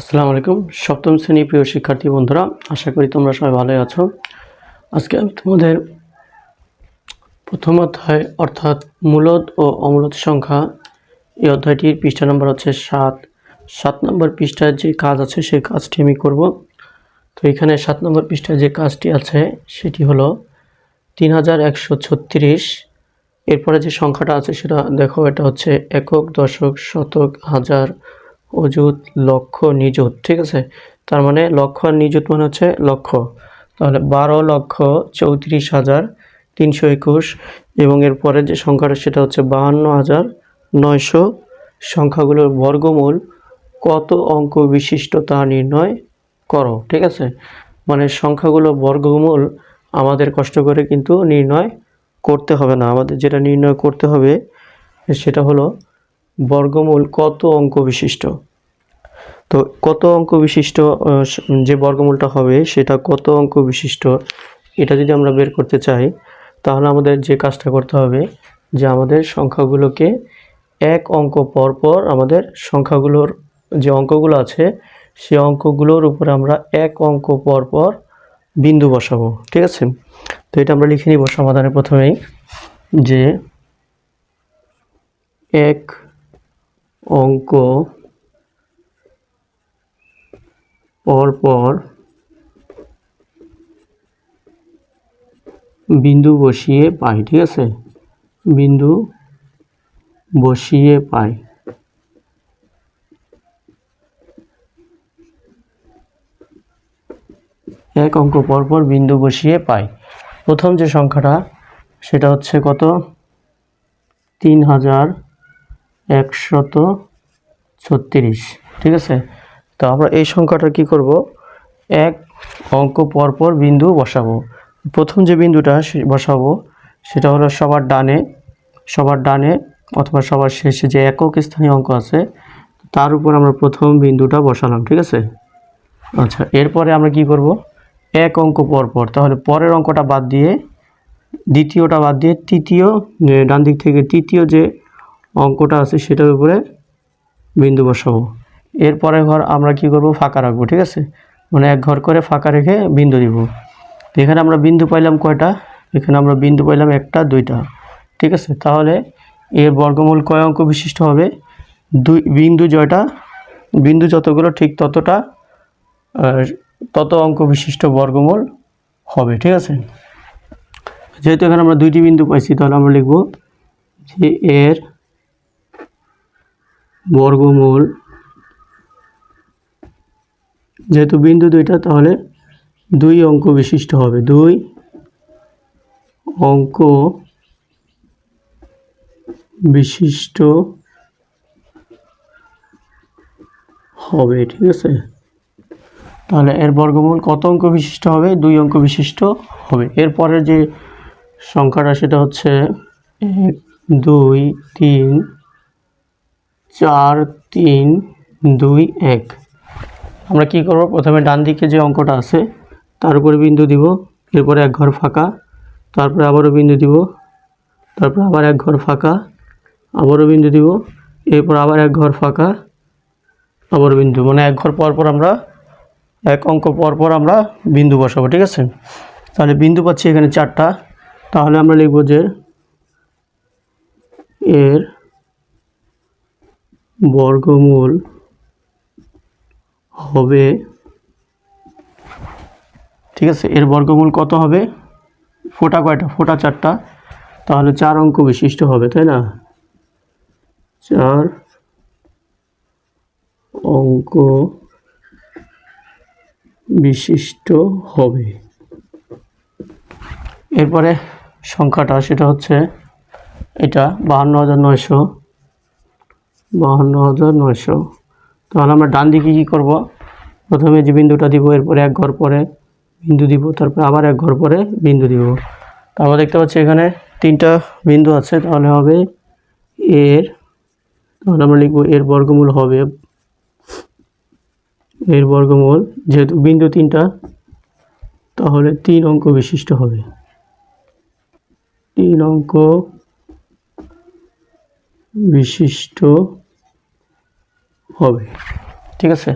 আসসালামু আলাইকুম। সপ্তম শ্রেণি প্রিয় শিক্ষার্থী বন্ধুরা, আশা করি তোমরা সবাই ভালোই আছো। আজকে আমি তোমাদের প্রথম অধ্যায় অর্থাৎ মূলদ ও অমূলদ সংখ্যা এই অধ্যায়টির পৃষ্ঠা নম্বর হচ্ছে সাত। সাত নম্বর পৃষ্ঠার যে কাজ আছে, সেই কাজটি আমি করব। তো এখানে সাত নম্বর পৃষ্ঠায় যে কাজটি আছে, সেটি হলো তিন হাজার একশো ছত্রিশ। এরপরে যে সংখ্যাটা আছে, সেটা দেখো, এটা হচ্ছে একক, দশক, শতক, হাজার অযুত, লক্ষ, নিযুত, ঠিক আছে? তার মানে লক্ষ আর নিযুত মানে হচ্ছে লক্ষ। তাহলে বারো লক্ষ চৌত্রিশ হাজার তিনশো একুশ এবং এর পরের যে সংখ্যাটা সেটা হচ্ছে বাহান্ন হাজার নয়শো। সংখ্যাগুলোর বর্গমূল কত অঙ্ক বিশিষ্ট তা নির্ণয় করো, ঠিক আছে? মানে সংখ্যাগুলো বর্গমূল আমাদের কষ্ট করে কিন্তু নির্ণয় করতে হবে না। আমাদের যেটা নির্ণয় করতে হবে সেটা হলো বর্গমূল কত অঙ্ক বিশিষ্ট? তো কত অঙ্ক বিশিষ্ট যে বর্গমূলটা হবে সেটা কত অঙ্ক বিশিষ্ট, এটা যদি আমরা বের করতে চাই, তাহলে আমাদের যে কাজটা করতে হবে, যে আমাদের সংখ্যাগুলোকে এক অঙ্ক পর পর আমাদের সংখ্যাগুলোর যে অঙ্কগুলো আছে সেই অঙ্কগুলোর উপরে আমরা এক অঙ্ক পর পর বিন্দু বসাবো, ঠিক আছে? তো এটা আমরা লিখে নিব সমাধানে প্রথমেই, যে এক অঙ্ক। পর পর বিন্দু বসিয়ে পাই, ঠিক আছে? বিন্দু বসিয়ে পাই। এক অঙ্ক পর পর বিন্দু বসিয়ে পাই। প্রথম যে সংখ্যাটা, সেটা হচ্ছে কত? তিন হাজার একশত ছত্রিশ। ঠিক আছে? তো আমরা এই সংখ্যাটা কি করব? এক অঙ্ক পর পর বিন্দু বসাবো। প্রথম যে বিন্দুটা বসাবো, সেটা হলো সবার ডানে সবার ডানে অথবা সবার শেষে যে একক স্থানীয় অঙ্ক আছে, তার উপর আমরা প্রথম বিন্দুটা বসালাম, ঠিক আছে? আচ্ছা এরপরে আমরা কি করব? এক অঙ্ক পর পর তাহলে পরের অঙ্কটা বাদ দিয়ে, দ্বিতীয়টা বাদ দিয়ে তৃতীয় ডান দিক থেকে তৃতীয় যে অঙ্কটা আছে সেটার উপরে বিন্দু বসাবো। এরপরে ঘর আমরা কি করব? ফাঁকা রাখব, ঠিক আছে? মানে এক ঘর করে ফাঁকা রেখে বিন্দু দিব। এখানে আমরা বিন্দু পাইলাম কয়টা? এখানে আমরা বিন্দু পাইলাম একটা, দুইটা, ঠিক আছে? তাহলে এর বর্গমূল কয় অঙ্ক বিশিষ্ট হবে? দুই, বিন্দু জয়টা, বিন্দু যতগুলো ঠিক ততটা তত অঙ্ক বিশিষ্ট বর্গমূল হবে, ঠিক আছে? যেহেতু এখানে আমরা দুইটি বিন্দু পাইছি, তাহলে আমরা লিখব যে এর বর্গমূল। যেহেতু বিন্দু দুইটা, তাহলে দুই অঙ্ক বিশিষ্ট হবে। দুই অঙ্ক বিশিষ্ট হবে, ঠিক আছে? তাহলে এর বর্গমূল কত অঙ্ক বিশিষ্ট হবে? দুই অঙ্ক বিশিষ্ট হবে। এরপরের যে সংখ্যাটা, সেটা হচ্ছে এক, দুই, তিন চার, তিন, দুই, এক। আমরা কি করব? প্রথমে ডান দিকে যে অঙ্কটা আছে, তার উপরে বিন্দু দিব, এরপরে এক ঘর ফাঁকা, তারপরে আবারও বিন্দু দিব, তারপরে আবার এক ঘর ফাঁকা, আবারও বিন্দু দিব, এরপর আবার এক ঘর ফাঁকা আবার বিন্দু। মানে এক ঘর পর পর আমরা, এক অঙ্ক পর পর আমরা বিন্দু বসাবো, ঠিক আছে? তাহলে বিন্দু পাচ্ছি এখানে চারটা। তাহলে আমরা লিখব যে, এর বর্গমূল হবে, ঠিক আছে, এর বর্গমূল কত হবে? ফোটা কয়টা? ফোটা চারটা। তাহলে চার অঙ্ক বিশিষ্ট হবে, তাই না? চার অঙ্ক বিশিষ্ট হবে। এরপরে সংখ্যাটা, সেটা হচ্ছে এটা, বাহান্ন হাজার নয়শো বাহান্ন হাজার নয়শো। তাহলে আমরা ডান দিকে কী করব? প্রথমে যে বিন্দুটা দিব, এরপরে এক ঘর পরে বিন্দু দিব, তারপরে আবার এক ঘর পরে বিন্দু দিব। তারপর দেখতে পাচ্ছি এখানে তিনটা বিন্দু আছে, তাহলে হবে এর, তাহলে আমরা লিখব এর বর্গমূল হবে, এর বর্গমূল, যেহেতু বিন্দু তিনটা, তাহলে তিন অঙ্ক বিশিষ্ট হবে। তিন অঙ্ক বিশিষ্ট হবে। ঠিক আছে?